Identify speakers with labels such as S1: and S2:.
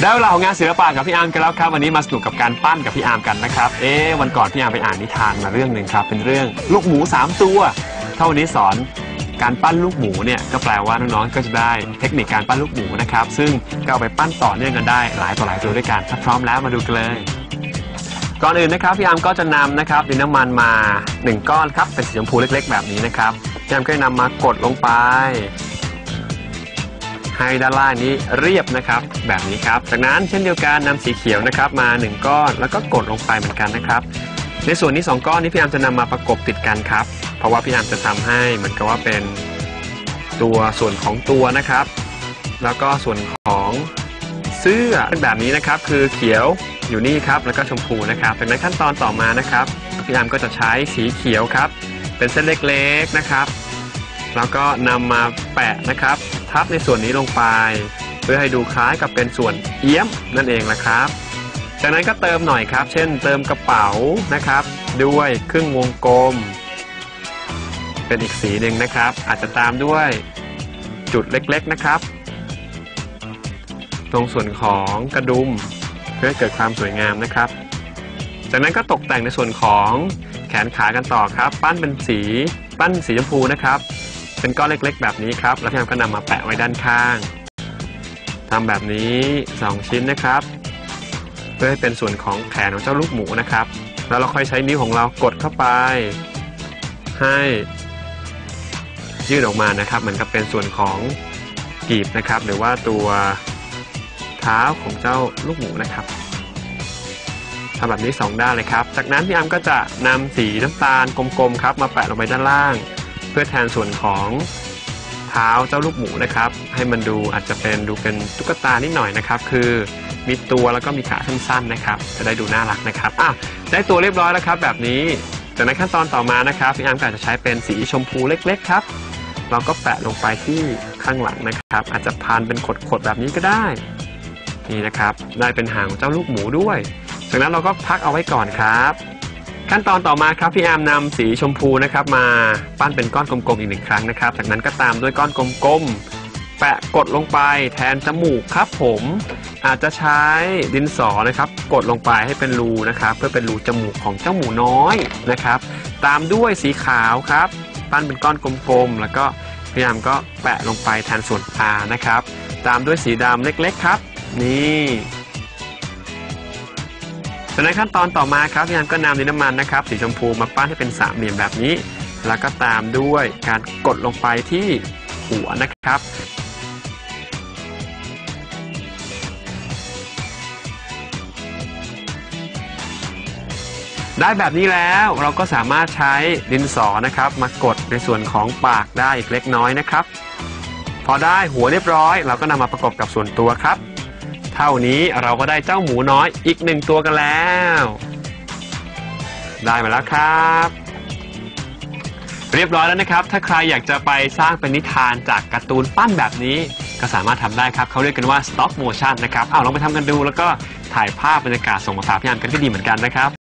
S1: ได้เวลาของงานศิลปะกับพี่อาร์มกันแล้วครับวันนี้มาสนุกกับการปั้นกับพี่อาร์มกันนะครับเอ๊ะวันก่อนพี่อาร์มไปอ่านนิทานมาเรื่องหนึ่งครับเป็นเรื่องลูกหมูสามตัวถ้าวันนี้สอนการปั้นลูกหมูเนี่ยก็แปลว่าน้องๆก็จะได้เทคนิคการปั้นลูกหมูนะครับซึ่งก็เอาไปปั้นต่อเนื่องกันได้หลายต่อหลายตัวด้วยกันถ้าพร้อมแล้วมาดูกันเลย ก่อนอื่นนะครับพี่อาร์มก็จะนำนะครับดินน้ำมันมา 1 ก้อนครับเป็นสีชมพูเล็ก ๆ แบบนี้นะครับพี่อาร์มก็จะนำมากดลงไป ให้ด้านล่างนี้เรียบนะครับ แบบนี้ครับ จากนั้นเช่นเดียวกันนำสีเขียวนะครับ มา 1 ก้อนแล้วก็กดลงไปเหมือนกันนะครับ ในส่วนนี้ 2 ก้อนนี้พี่อาร์มจะนำมาประกบติดกันครับ เพราะว่าพี่อาร์มจะทำให้เหมือนกับว่าเป็นตัวส่วนของตัวนะครับ แล้วก็ส่วนของเสื้อเป็นแบบนี้นะครับ คือเขียวอยู่นี่ครับ แล้วก็ชมพูนะครับจากนั้นขั้นตอนต่อมานะครับพี่อาร์มก็จะใช้สีเขียวครับ เป็นเส้นเล็กๆนะครับ แล้วก็นำมาแปะนะครับ ทับในส่วนนี้ลงไป เพื่อให้ดูคล้ายกับเป็นส่วนเอี้ยมนั่นเองนะครับ จากนั้นก็เติมหน่อยครับ เช่น เติมกระเป๋านะครับ ด้วยครึ่งวงกลม เป็นอีกสีหนึ่งนะครับ อาจจะตามด้วยจุดเล็กๆนะครับ ตรงส่วนของกระดุมเพื่อให้เกิดความสวยงามนะครับ จากนั้นก็ตกแต่งในส่วนของแขนขากันต่อครับ ปั้นเป็นสี ปั้นสีชมพูนะครับ เป็นก้อนเล็กๆ แบบนี้ครับ แล้วพี่แอมก็นำมาแปะไว้ด้านข้างทำแบบนี้ 2 ชิ้นนะครับ เพื่อให้เป็นส่วนของแขนของเจ้าลูกหมูนะครับ แล้วเราค่อยใช้นิ้วของเรากดเข้าไป ให้ยืดออกมานะครับ เหมือนกับเป็นส่วนของกีบนะครับ หรือว่าตัวเท้าของเจ้าลูกหมูนะครับทำแบบนี้ 2 ด้านเลยครับ จากนั้นพี่อามก็จะนำสีน้ำตาลกลมๆครับ มาแปะลงไปด้านล่าง พื่อแทนส่วนของเท้าเจ้าลูกหมูนะครับ ให้มันดูอาจจะเป็นดูเป็นตุ๊กตานิดหน่อยนะครับ คือมีตัวแล้วก็มีขาสั้นๆนะครับ จะได้ดูน่ารักนะครับอะได้ตัวเรียบร้อยแล้วครับ แบบนี้จากนั้นขั้นตอนต่อมานะครับพี่อาร์มก็อาจจะใช้เป็นสีชมพูเล็ก ๆ ครับ เราก็แปะลงไปที่ข้างหลังนะครับ อาจจะพันเป็นขดๆแบบนี้ก็ได้นี่นะครับ ได้เป็นหางของเจ้าลูกหมูด้วยจากนั้นเราก็พักเอาไว้ก่อนครับ ขั้นตอนต่อมาครับพี่แอมนำสีชมพูนะครับ มาปั้นเป็นก้อนกลมๆอีกหนึ่งครั้งนะครับ จากนั้นก็ตามด้วยก้อนกลมๆแปะกดลงไปแทนจมูกครับผมอาจจะใช้ดินสอนะครับ กดลงไปให้เป็นรูนะครับ เพื่อเป็นรูจมูกของเจ้าหมูน้อยนะครับ ตามด้วยสีขาวครับ ปั้นเป็นก้อนกลมๆแล้วก็พยายามก็แปะลงไปแทนส่วนตานะครับ ตามด้วยสีดำเล็กๆครับ นี่ จากนั้นขั้นตอนต่อมาครับพี่อันก็นำดินน้ำมันนะครับ สีชมพูมาปั้นให้เป็นสามเหลี่ยมแบบนี้ แล้วก็ตามด้วยการกดลงไปที่หัวนะครับได้แบบนี้แล้วเราก็สามารถใช้ดินสอนะครับ มากดในส่วนของปากได้อีกเล็กน้อยนะครับ พอได้หัวเรียบร้อย เราก็นำมาประกบกับส่วนตัวครับ เท่านี้เราก็ได้เจ้าหมูน้อยอีกหนึ่งตัวกันแล้ว ได้มาแล้วครับ เรียบร้อยแล้วนะครับ ถ้าใครอยากจะไปสร้างเป็นนิทานจากการ์ตูนปั้นแบบนี้ก็สามารถทำได้ครับ เขาเรียกกันว่า stop motion นะครับ เอาลองไปทำกันดู แล้วก็ถ่ายภาพบรรยากาศส่งมาฝากพี่อันกันก็ดีเหมือนกันนะครับ